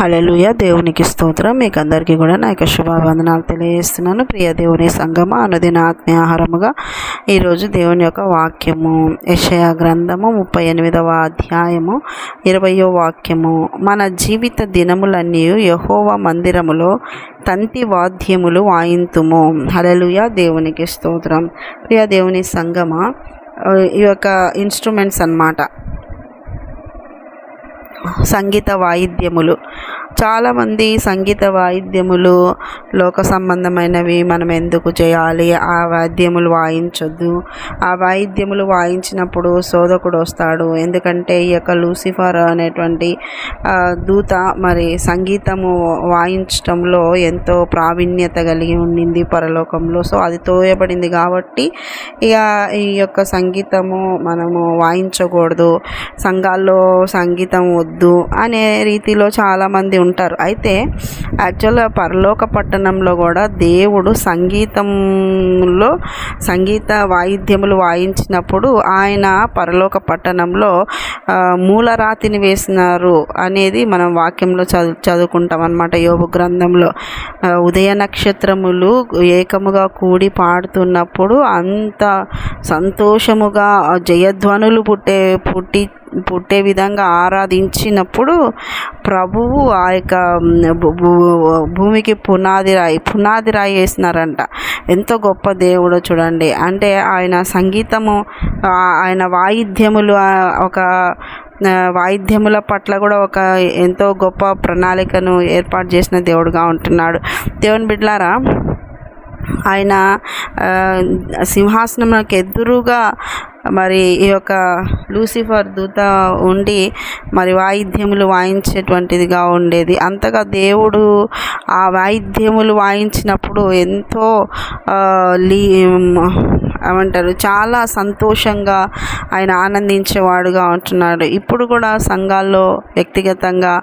హలలుయ దేవునికి స్తోత్రం. మీకు అందరికీ కూడా నా యొక్క శుభావందనాలు తెలియజేస్తున్నాను. ప్రియ దేవుని సంగమ అనుదిన ఆత్మీయాహారముగా ఈరోజు దేవుని యొక్క వాక్యము యషయ గ్రంథము ముప్పై ఎనిమిదవ అధ్యాయము ఇరవయో వాక్యము. మన జీవిత దినములన్నీ యహోవ మందిరములో తంతి వాద్యములు వాయింతుము. హలలుయ దేవునికి స్తోత్రం. ప్రియ దేవుని సంగమ ఈ యొక్క ఇన్స్ట్రుమెంట్స్ అన్నమాట. సంగీత వాయిద్యములు. చాలామంది సంగీత వాయిద్యములు లోక సంబంధమైనవి మనం ఎందుకు చేయాలి? ఆ వాయిద్యములు వాయించొద్దు. ఆ వాయిద్యములు వాయించినప్పుడు శోధకుడు వస్తాడు. ఎందుకంటే ఈ యొక్క లూసిఫర్ అనేటువంటి దూత మరి సంగీతము వాయించటంలో ఎంతో ప్రావీణ్యత కలిగి ఉండింది పరలోకంలో. సో అది తోయబడింది కాబట్టి ఇక ఈ యొక్క సంగీతము మనము వాయించకూడదు. సంఘాల్లో సంగీతం వద్దు అనే రీతిలో చాలామంది ఉంటారు. అయితే యాక్చువల్గా పరలోక పట్టణంలో కూడా దేవుడు సంగీతంలో సంగీత వాయిద్యములు వాయించినప్పుడు ఆయన పరలోక పట్టణంలో మూలరాతిని వేసినారు అనేది మనం వాక్యంలో చదువు చదువుకుంటాం అనమాట యోగు గ్రంథంలో ఉదయ నక్షత్రములు ఏకముగా కూడి పాడుతున్నప్పుడు అంత సంతోషముగా జయధ్వనులు పుట్టే పుట్టి పుట్టే విధంగా ఆరాధించినప్పుడు ప్రభువు ఆ యొక్క భూ- భూమికి పునాది రాయి పునాది రాయి వేసినారంట. ఎంతో గొప్ప దేవుడో చూడండి. అంటే ఆయన సంగీతము ఆయన వాయిద్యములు ఒక వాయిద్యముల పట్ల కూడా ఒక ఎంతో గొప్ప ప్రణాళికను ఏర్పాటు చేసిన దేవుడుగా ఉంటున్నాడు. దేవుని బిడ్లారా ఆయన సింహాసనంకి ఎదురుగా మరి ఈ యొక్క లూసిఫర్ దూత ఉండి మరి వాయిద్యములు వాయించేటువంటిదిగా ఉండేది. అంతగా దేవుడు ఆ వాయిద్యములు వాయించినప్పుడు ఎంతో లీ ఏమంటారు చాలా సంతోషంగా ఆయన ఆనందించేవాడుగా ఉంటున్నాడు. ఇప్పుడు కూడా సంఘాల్లో వ్యక్తిగతంగా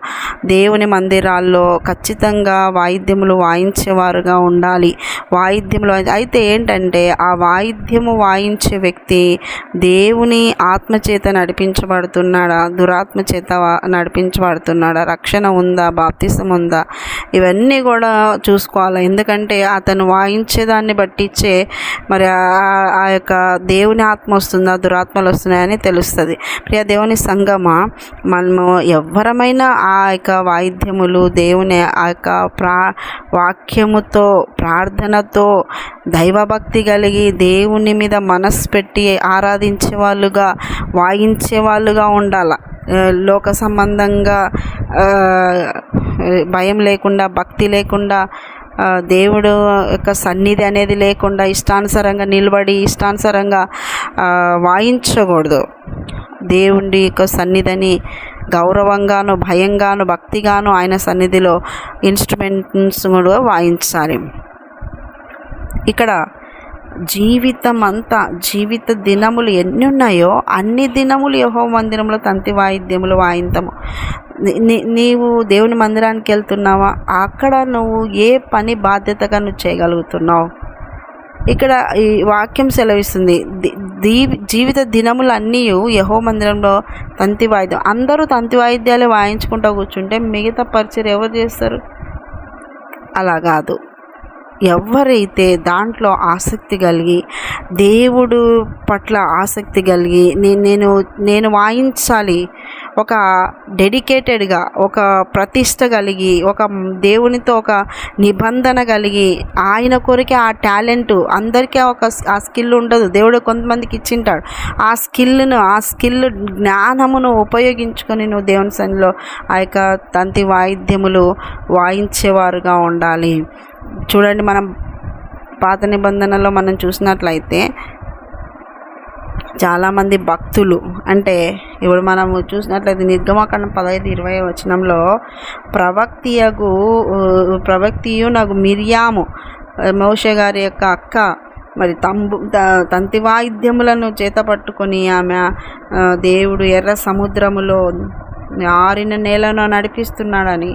దేవుని మందిరాల్లో ఖచ్చితంగా వాయిద్యములు వాయించేవారుగా ఉండాలి. వాయిద్యములు అయితే ఏంటంటే ఆ వాయిద్యము వాయించే వ్యక్తి దేవుని ఆత్మచేత నడిపించబడుతున్నాడా? దురాత్మ చేత వా- నడిపించబడుతున్నాడా? రక్షణ ఉందా? బాప్తిసం ఉందా? ఇవన్నీ కూడా చూసుకోవాలి. ఎందుకంటే అతను వాయించేదాన్ని బట్టిచ్చే మరి ఆ- ఆ యొక్క దేవుని ఆత్మ వస్తుందా? దురాత్మలు వస్తున్నాయని తెలుస్తుంది. ప్రియ దేవుని సంగమ? మనము ఎవరమైనా ఆ యొక్క వాయిద్యములు దేవుని ఆ యొక్క ప్రా వాక్యముతో ప్రార్థనతో దైవభక్తి కలిగి దేవుని మీద మనస్సు పెట్టి ఆరా వాళ్ళుగా వాయించే వాళ్ళుగా ఉండాల లోక సంబంధంగా భయం లేకుండా భక్తి లేకుండా దేవుడు యొక్క సన్నిధి అనేది లేకుండా ఇష్టానుసారంగా నిలబడి ఇష్టానుసారంగా వాయించకూడదు. దేవుడి యొక్క సన్నిధిని గౌరవంగాను భయంగాను భక్తిగాను ఆయన సన్నిధిలో ఇన్స్ట్రుమెంట్స్ కూడా వాయించాలి. ఇక్కడ జీవితం అంతా జీవిత దినములు ఎన్ని ఉన్నాయో అన్ని దినములు యహో మందిరంలో తంతి వాయిద్యములు వాయింతము. నీవు దేవుని మందిరానికి వెళ్తున్నావా? అక్కడ నువ్వు ఏ పని బాధ్యతగా నువ్వు చేయగలుగుతున్నావు? ఇక్కడ ఈ వాక్యం సెలవిస్తుంది. దీ జీవిత దినములన్నీ యహో మందిరంలో తంతి వాయిద్యం. అందరూ తంతి వాయిద్యాలే వాయించుకుంటూ కూర్చుంటే మిగతా పరిచయం ఎవరు చేస్తారు? అలా కాదు. ఎవరైతే దాంట్లో ఆసక్తి కలిగి దేవుడు పట్ల ఆసక్తి కలిగి నేను నేను నేను వాయించాలి ఒక డెడికేటెడ్గా ఒక ప్రతిష్ట కలిగి ఒక దేవునితో ఒక నిబంధన కలిగి ఆయన కొరికే ఆ టాలెంట్ అందరికీ ఒక ఆ స్కిల్ ఉండదు. దేవుడు కొంతమందికి ఇచ్చింటాడు. ఆ స్కిల్ను ఆ స్కిల్ జ్ఞానమును ఉపయోగించుకొని నువ్వు దేవుని సన్నిలో ఆ యొక్క తంతి వాయిద్యములు వాయించేవారుగా ఉండాలి. చూడండి మనం పాత నిబంధనలో మనం చూసినట్లయితే చాలామంది భక్తులు అంటే ఇప్పుడు మనము చూసినట్లయితే నిర్గమకాండం పదహైదు ఇరవై వచనంలో ప్రవక్తియగు ప్రవక్తియు నాకు మిరియాము మోషే గారి యొక్క అక్క మరి తంబు తంతి వాయిద్యములను చేత పట్టుకొని ఆమె దేవుడు ఎర్ర సముద్రములో ఆరిన నేలను నడిపిస్తున్నాడని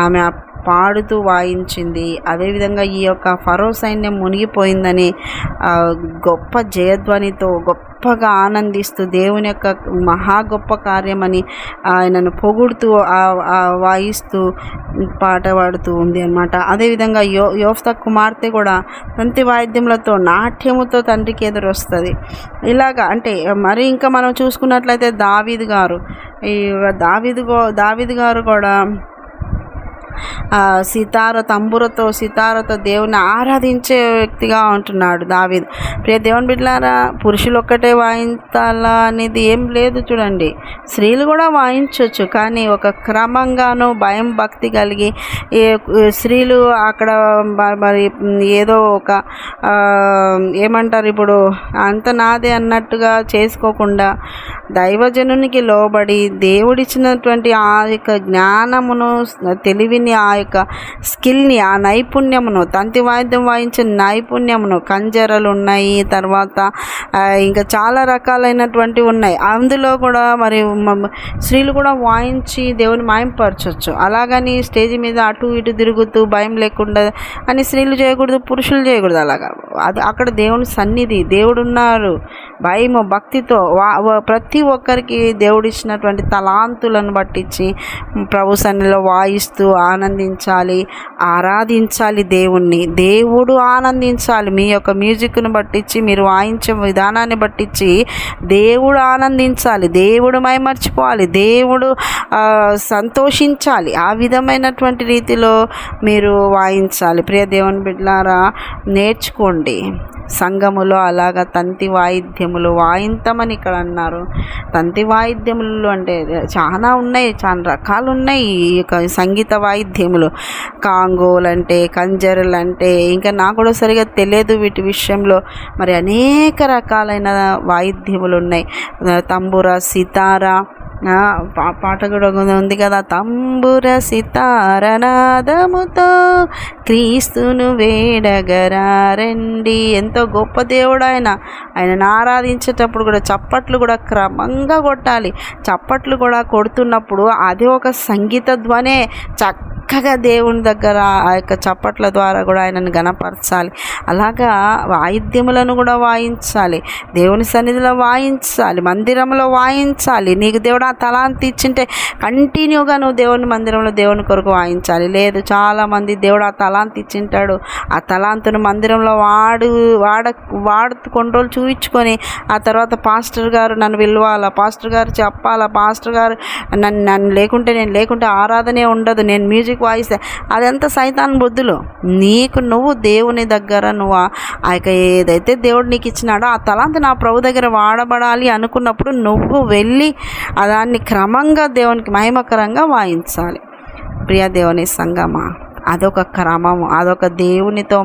ఆమె పాడుతూ వాయించింది. అదేవిధంగా ఈ యొక్క ఫరో సైన్యం మునిగిపోయిందని గొప్ప జయధ్వనితో గొప్పగా ఆనందిస్తూ దేవుని యొక్క మహా గొప్ప కార్యమని ఆయనను పొగుడుతూ వాయిస్తూ పాట పాడుతూ ఉంది అనమాట అదేవిధంగా యో యోఫ్త కుమార్తె కూడా తంతి వాయిద్యములతో నాట్యముతో తండ్రికి ఎదురొస్తుంది. ఇలాగా అంటే మరి ఇంకా మనం చూసుకున్నట్లయితే దావీద్ గారు ఈ దావీద్ గో దావీద్ గారు కూడా సితార తంబురతో సితారతో దేవుని ఆరాధించే వ్యక్తిగా ఉంటున్నాడు దావిద్. ప్రియ దేవుని బిడ్డలారా పురుషులు ఒక్కటే వాయించాలా అనేది ఏం లేదు చూడండి. స్త్రీలు కూడా వాయించవచ్చు కానీ ఒక క్రమంగాను భయం భక్తి కలిగి ఏ స్త్రీలు అక్కడ మరి ఏదో ఒక ఏమంటారు ఇప్పుడు అంత నాదే అన్నట్టుగా చేసుకోకుండా దైవజనునికి లోబడి దేవుడిచ్చినటువంటి ఆ యొక్క జ్ఞానమును తెలివిని ఆ యొక్క స్కిల్ని ఆ నైపుణ్యమును తంతి వాయిద్యం వాయించే నైపుణ్యమును కంజరలు ఉన్నాయి తర్వాత ఇంకా చాలా రకాలైనటువంటివి ఉన్నాయి. అందులో కూడా మరి స్త్రీలు కూడా వాయించి దేవుని మాయంపరచవచ్చు అలాగని స్టేజ్ మీద అటు ఇటు తిరుగుతూ భయం లేకుండా అని స్త్రీలు చేయకూడదు పురుషులు చేయకూడదు అలాగా. అది అక్కడ దేవుని సన్నిధి. దేవుడు ఉన్నారు భయము భక్తితో వా ప్రతి ఒక్కరికి దేవుడిచ్చినటువంటి తలాంతులను పట్టించి ప్రభు సన్నిలో వాయిస్తూ ఆనందించాలి ఆరాధించాలి దేవుణ్ణి. దేవుడు ఆనందించాలి. మీ యొక్క మ్యూజిక్ను పట్టించి మీరు వాయించే విధానాన్ని పట్టించి దేవుడు ఆనందించాలి. దేవుడు మైమర్చిపోవాలి. దేవుడు సంతోషించాలి. ఆ విధమైనటువంటి రీతిలో మీరు వాయించాలి. ప్రియ దేవుని బిడ్డలారా నేర్చుకోండి. సంఘములో అలాగ తంతి వాయిద్యములు వాయింతమని ఇక్కడ అన్నారు. తంతి వాయిద్యములు అంటే చాలా ఉన్నాయి చాలా రకాలు ఉన్నాయి ఈ యొక్క సంగీత వాయిద్యములు. కాంగోలు అంటే కంజరులు అంటే ఇంకా నాకు కూడా సరిగా తెలియదు వీటి విషయంలో. మరి అనేక రకాలైన వాయిద్యములు ఉన్నాయి. తంబుర సితారా పాట కూడా ఉంది కదా. తంబుర సితారనాదముతో క్రీస్తును వేడగరారండి. ఎంతో గొప్ప దేవుడు ఆయన ఆయనను ఆరాధించేటప్పుడు కూడా చప్పట్లు కూడా క్రమంగా కొట్టాలి. చప్పట్లు కూడా కొడుతున్నప్పుడు అది ఒక సంగీత ధ్వనే చక్కగా దేవుని దగ్గర ఆ యొక్క చప్పట్ల ద్వారా కూడా ఆయనను గణపరచాలి. అలాగా వాయిద్యములను కూడా వాయించాలి. దేవుని సన్నిధిలో వాయించాలి. మందిరంలో వాయించాలి. నీకు దేవుడు ఆ తలాంతి ఇచ్చింటే కంటిన్యూగా నువ్వు దేవుని మందిరంలో దేవుని కొరకు వాయించాలి. లేదు చాలామంది దేవుడు ఆ తలాంతి ఇచ్చింటాడు. ఆ తలాంతును మందిరంలో వాడు వాడ వాడు కొన్ని రోజులు చూపించుకొని ఆ తర్వాత పాస్టర్ గారు నన్ను పిలవాలా? పాస్టర్ గారు చెప్పాలా? పాస్టర్ గారు నన్ను నన్ను లేకుంటే నేను లేకుంటే ఆరాధనే ఉండదు. నేను మ్యూజిక్ వాయిస్తే. అదంతా సైతాన్ బుద్ధులు. నీకు నువ్వు దేవుని దగ్గర నువ్వు ఆ- యొక్క ఏదైతే దేవుడు నీకు ఇచ్చినాడో ఆ తలాంత నా ప్రభు దగ్గర వాడబడాలి అనుకున్నప్పుడు నువ్వు వెళ్ళి దాన్ని క్రమంగా దేవునికి మహిమకరంగా వాయించాలి. ప్రియ దేవుని సంగమా. అదొక క్రమము అదొక దేవునితో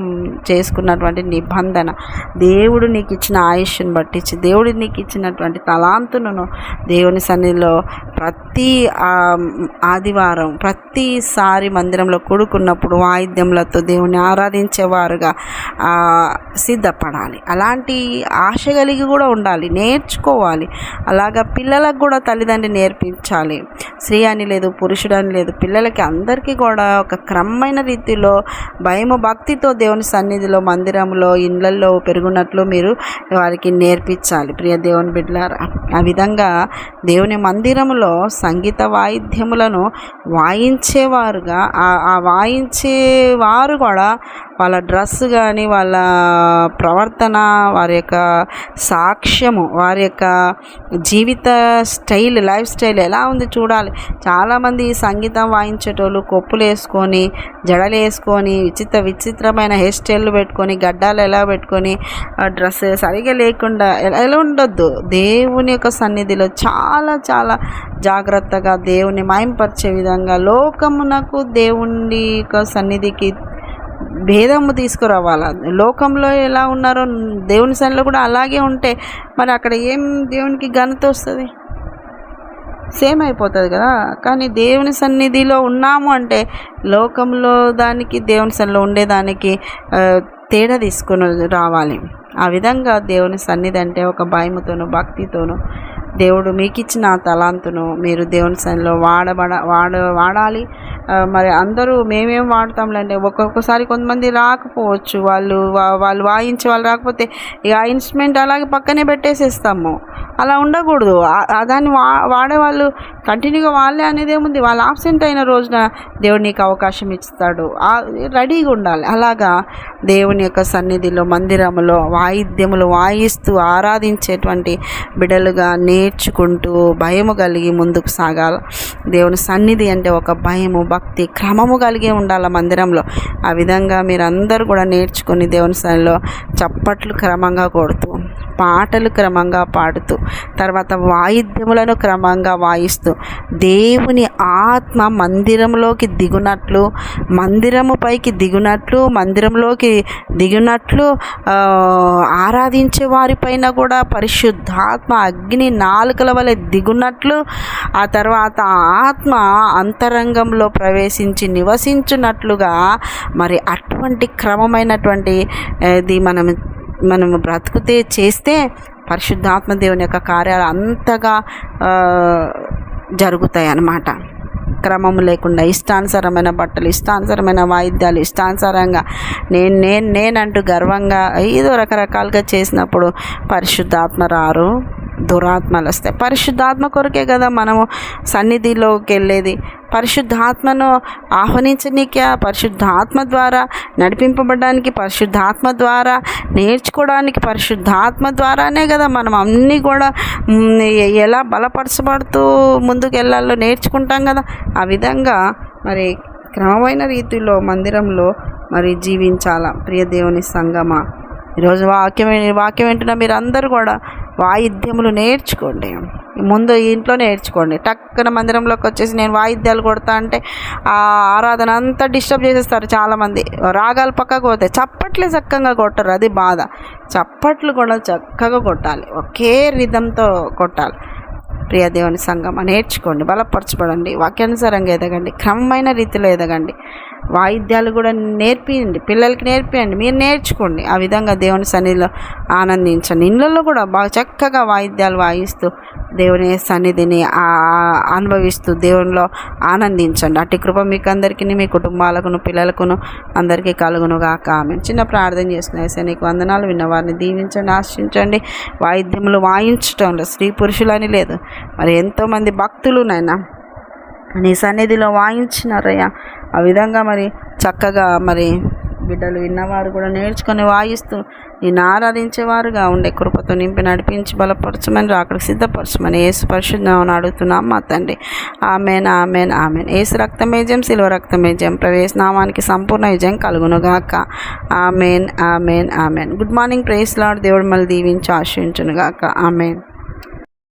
చేసుకున్నటువంటి నిబంధన. దేవుడు నీకు ఇచ్చిన ఆయుష్ని బట్టించి దేవుడు నీకు ఇచ్చినటువంటి తలాంతును దేవుని సన్నిధిలో ప్రతి ఆదివారం ప్రతిసారి మందిరంలో కూడుకున్నప్పుడు వాయిద్యములతో దేవుని ఆరాధించేవారుగా సిద్ధపడాలి. అలాంటి ఆశ కలిగి కూడా ఉండాలి నేర్చుకోవాలి. అలాగా పిల్లలకు కూడా తల్లిదండ్రి నేర్పించాలి. స్త్రీ అని లేదు పురుషుడు అని లేదు పిల్లలకి అందరికీ కూడా ఒక క్రమ క్రమమైన రీతిలో భయము భక్తితో దేవుని సన్నిధిలో మందిరంలో ఇండ్లల్లో పెరుగునట్లు మీరు వారికి నేర్పించాలి. ప్రియ దేవుని బిడ్డలారా ఆ విధంగా దేవుని మందిరంలో సంగీత వాయిద్యములను వాయించేవారుగా ఆ- ఆ వాయించే వారు కూడా వాళ్ళ డ్రెస్ కానీ వాళ్ళ ప్రవర్తన వారి యొక్క సాక్ష్యము వారి యొక్క జీవిత స్టైల్ లైఫ్ స్టైల్ ఎలా ఉంది చూడాలి. చాలామంది సంగీతం వాయించేటోళ్ళు కొప్పులు వేసుకొని జడలు వేసుకొని విచిత్ర విచిత్రమైన హెయిర్ స్టైల్ పెట్టుకొని గడ్డాలు ఎలా పెట్టుకొని డ్రెస్ సరిగా లేకుండా ఎలా ఎలా ఉండొద్దు. దేవుని యొక్క సన్నిధిలో చాలా చాలా జాగ్రత్తగా దేవుని మాయంపరిచే విధంగా లోకమునకు దేవుని యొక్క సన్నిధికి భేదము తీసుకురావాలా? లోకంలో ఎలా ఉన్నారో దేవుని సన్నిలో కూడా అలాగే ఉంటే మరి అక్కడ ఏం దేవునికి ఘనత వస్తుంది? సేమ్ అయిపోతుంది కదా? కానీ దేవుని సన్నిధిలో ఉన్నాము అంటే లోకంలో దానికి దేవుని సన్నిలో ఉండేదానికి తేడా తీసుకుని రావాలి. ఆ విధంగా దేవుని సన్నిధి అంటే ఒక భయముతోను భక్తితోను దేవుడు మీకు ఇచ్చిన తలాంతును మీరు దేవుని సన్నిలో వాడబడ వాడ వాడాలి. మరి అందరూ మేమేం వాడతాంలేండి. ఒక్కొక్కసారి కొంతమంది రాకపోవచ్చు. వాళ్ళు వాళ్ళు వాయించే వాళ్ళు రాకపోతే ఇక ఆ ఇన్స్ట్రుమెంట్ అలాగే పక్కనే పెట్టేసేస్తాము. అలా ఉండకూడదు. దాన్ని వా వాడేవాళ్ళు కంటిన్యూగా వాళ్ళే అనేది ఏముంది? వాళ్ళు ఆబ్సెంట్ అయిన రోజున దేవుడు నీకు అవకాశం ఇస్తాడు. రెడీగా ఉండాలి. అలాగా దేవుని యొక్క సన్నిధిలో మందిరములో వాయిద్యములు వాయిస్తూ ఆరాధించేటువంటి బిడలుగా నేర్చుకుంటూ భయము కలిగి ముందుకు సాగాలి. దేవుని సన్నిధి అంటే ఒక భయము భక్తి క్రమము కలిగి ఉండాలి మందిరంలో. ఆ విధంగా మీరందరూ కూడా నేర్చుకుని దేవుని స్థాయిలో చప్పట్లు క్రమంగా కొడుతూ పాటలు క్రమంగా పాడుతూ తర్వాత వాయిద్యములను క్రమంగా వాయిస్తూ దేవుని ఆత్మ మందిరంలోకి దిగునట్లు మందిరము పైకి దిగునట్లు మందిరంలోకి దిగునట్లు ఆరాధించే వారిపైన కూడా పరిశుద్ధాత్మ అగ్ని నాలుకల వలె దిగునట్లు ఆ తర్వాత ఆత్మ అంతరంగంలో ప్రవేశించి నివసించున్నట్లుగా మరి అటువంటి క్రమమైనటువంటి ఇది మనం మనము బ్రతుకుతే చేస్తే పరిశుద్ధాత్మ దేవుని యొక్క కార్యాలు అంతగా జరుగుతాయి అన్నమాట క్రమం లేకుండా ఇష్టానుసారమైన బట్టలు ఇష్టానుసారమైన వాయిద్యాలు ఇష్టానుసారంగా నేను నేను నేనంటూ గర్వంగా ఏదో రకరకాలుగా చేసినప్పుడు పరిశుద్ధాత్మ రారు. దురాత్మలు వస్తాయి. పరిశుద్ధాత్మ కొరకే కదా మనము సన్నిధిలోకి వెళ్ళేది. పరిశుద్ధాత్మను ఆహ్వానించనీకి ఆ పరిశుద్ధాత్మ ద్వారా నడిపింపబడడానికి పరిశుద్ధాత్మ ద్వారా నేర్చుకోవడానికి పరిశుద్ధాత్మ ద్వారానే కదా మనం అన్నీ కూడా ఎలా బలపరచబడుతూ ముందుకు వెళ్ళాలో నేర్చుకుంటాం కదా. ఆ విధంగా మరి క్రమమైన రీతిలో మందిరంలో మరి జీవించాల ప్రియ దేవుని సంగమ. ఈరోజు వాక్యం వాక్యం వింటున్న మీరు అందరూ కూడా వాయిద్యములు నేర్చుకోండి. ముందు ఇంట్లో నేర్చుకోండి. టక్కన మందిరంలోకి వచ్చేసి నేను వాయిద్యాలు కొడతా అంటే ఆ ఆరాధన అంతా డిస్టర్బ్ చేసేస్తారు చాలామంది. రాగాలు పక్కకు పోతాయి. చప్పట్లే చక్కగా కొట్టరు. అది బాధ. చప్పట్లు కూడా చక్కగా కొట్టాలి. ఒకే రిధంతో కొట్టాలి. ప్రియ దేవుని సంగమ నేర్చుకోండి. బలపరచబడండి. వాక్యానుసారంగా ఎదగండి. క్రమమైన రీతిలో ఎదగండి. వాయిద్యాలు కూడా నేర్పియండి పిల్లలకి నేర్పియండి. మీరు నేర్చుకోండి. ఆ విధంగా దేవుని సన్నిధిలో ఆనందించండి. ఇళ్ళల్లో కూడా బాగా చక్కగా వాయిద్యాలు వాయిస్తూ దేవుని సన్నిధిని అనుభవిస్తూ దేవునిలో ఆనందించండి. అట్టి కృప మీకు అందరికీ మీ కుటుంబాలకును పిల్లలకును అందరికీ కలుగును గాక ఆమె చిన్న ప్రార్థన చేసుకునేసే నీకు వందనాలు విన్నవారిని దీవించండి ఆశించండి. వాయిద్యములు వాయించటంలో స్త్రీ పురుషులని లేదు. మరి ఎంతోమంది భక్తులు నైనా నీ సన్నిధిలో వాయించినారయ్యా. ఆ విధంగా మరి చక్కగా మరి బిడ్డలు విన్నవారు కూడా నేర్చుకొని వాయిస్తూ నేను ఆరాధించేవారుగా ఉండే కృపతో నింపి నడిపించి బలపరచమని రాకడికి సిద్ధపరచమని ఏసు పరిశుద్ధమని అడుగుతున్నాం మా తండ్రి. Amen amen amen. ఏసు రక్తమేజం శిలువ రక్తమేజం ప్రవేశనామానికి సంపూర్ణ విజయం కలుగునుగాక. Amen amen amen. Good morning praise Lord దేవుడు మళ్ళీ దీవించి ఆశ్రయించునుగాక ఆమెన్.